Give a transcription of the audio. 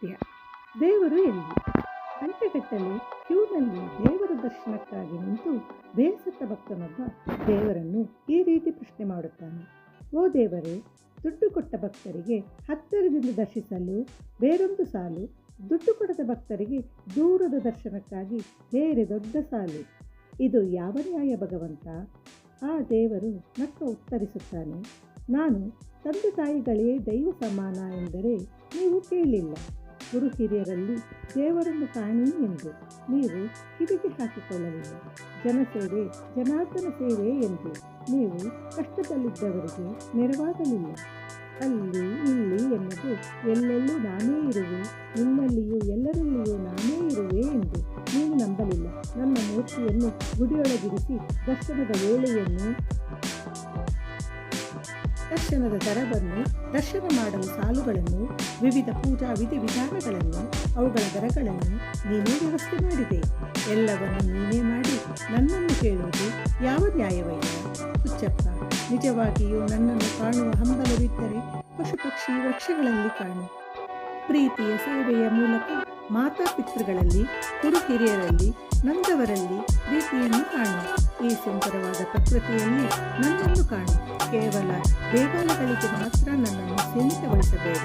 ಸತ್ಯ. ದೇವರು ಎಲ್ಲಿ ಗಂಟೆಗಟ್ಟಲೆ ಕ್ಯೂನಲ್ಲಿ ದೇವರ ದರ್ಶನಕ್ಕಾಗಿ ನಿಂತು ಬೇಸತ್ತ ಭಕ್ತನೊಬ್ಬ ದೇವರನ್ನು ಈ ರೀತಿ ಪ್ರಶ್ನೆ ಮಾಡುತ್ತಾನೆ. ಓ ದೇವರೇ, ದುಡ್ಡು ಕೊಟ್ಟ ಭಕ್ತರಿಗೆ ಹತ್ತಿರದಿಂದ ದರ್ಶಿಸಲು ಬೇರೊಂದು ಸಾಲು, ದುಡ್ಡು ಕೊಡದ ಭಕ್ತರಿಗೆ ದೂರದ ದರ್ಶನಕ್ಕಾಗಿ ಬೇರೆ ದೊಡ್ಡ ಸಾಲು. ಇದು ಯಾವ ನ್ಯಾಯ ಭಗವಂತ? ಆ ದೇವರು ನಕ್ಕ ಉತ್ತರಿಸುತ್ತಾನೆ, ನಾನು ತಂದೆ ತಾಯಿಗಳೇ ದೈವ ಸಮಾನ ಎಂದರೆ ನೀವು ಕೇಳಿಲ್ಲ. ಗುರು ಹಿರಿಯರಲ್ಲಿ ದೇವರನ್ನು ಕಾಣಿ ಎಂದು. ನೀವು ಕಿವಿಗೆ ಹಾಕಿಕೊಳ್ಳಲಿಲ್ಲ. ಜನಸೇವೆ ಜನಾರ್ದನ ಸೇವೆ ಎಂದು. ನೀವು ಕಷ್ಟದಲ್ಲಿದ್ದವರಿಗೆ ನೆರವಾಗಲಿಲ್ಲ. ಅಲ್ಲಿ, ಇಲ್ಲಿ ಎನ್ನುವುದು ಎಲ್ಲೆಲ್ಲೂ ನಾನೇ ಇರುವೆ. ನಿಮ್ಮಲ್ಲಿಯೂ ಎಲ್ಲರಲ್ಲಿಯೂ ನಾನೇ ಇರುವೆ ಎಂದು. ನೀವು ನಂಬಲಿಲ್ಲ. ನಮ್ಮ ಮೂರ್ತಿಯನ್ನು ಗುಡಿಯೊಳಗಿರಿಸಿ ದರ್ಶನದ ವೇಳೆಯನ್ನು ದರ್ಶನದ ದರವನ್ನು, ದರ್ಶನ ಮಾಡಲು ಸಾಲುಗಳನ್ನು, ವಿವಿಧ ಪೂಜಾ ವಿಧಿ ವಿಧಾನಗಳನ್ನು, ಅವುಗಳ ದರಗಳನ್ನು ನೀನೇ ವ್ಯವಸ್ಥೆ ಮಾಡಿದೆ. ಎಲ್ಲವನ್ನು ನೀನೇ ಮಾಡಿ ನನ್ನನ್ನು ಕೇಳುವುದು ಯಾವ ನ್ಯಾಯವೈದ್ಯ ಹುಚ್ಚಪ್ಪ, ನಿಜವಾಗಿಯೂ ನನ್ನನ್ನು ಕಾಣುವ ಹಂಬಲವಿದ್ದರೆ ಪಶು ಪಕ್ಷಿ ವೃಕ್ಷಗಳಲ್ಲಿ ಕಾಣು. ಪ್ರೀತಿಯ ಸೇವೆಯ ಮೂಲಕ ಮಾತಾಪಿತೃಗಳಲ್ಲಿ ಪಿತೃಗಳಲ್ಲಿ ಹಿರಿಯರಲ್ಲಿ, ನಂದವರಲ್ಲಿ ಪ್ರೀತಿಯನ್ನು ಕಾಣು. ಈ ಸುಂದರವಾದ ಪ್ರಕೃತಿಯಲ್ಲಿ ನನ್ನನ್ನು ಕಾಣು. ಕೇವಲ ದೇವಾಲಯಗಳಿಗೆ ಮಾತ್ರ ನನ್ನನ್ನು ಸೀಮಿತಗೊಳಿಸಬೇಡ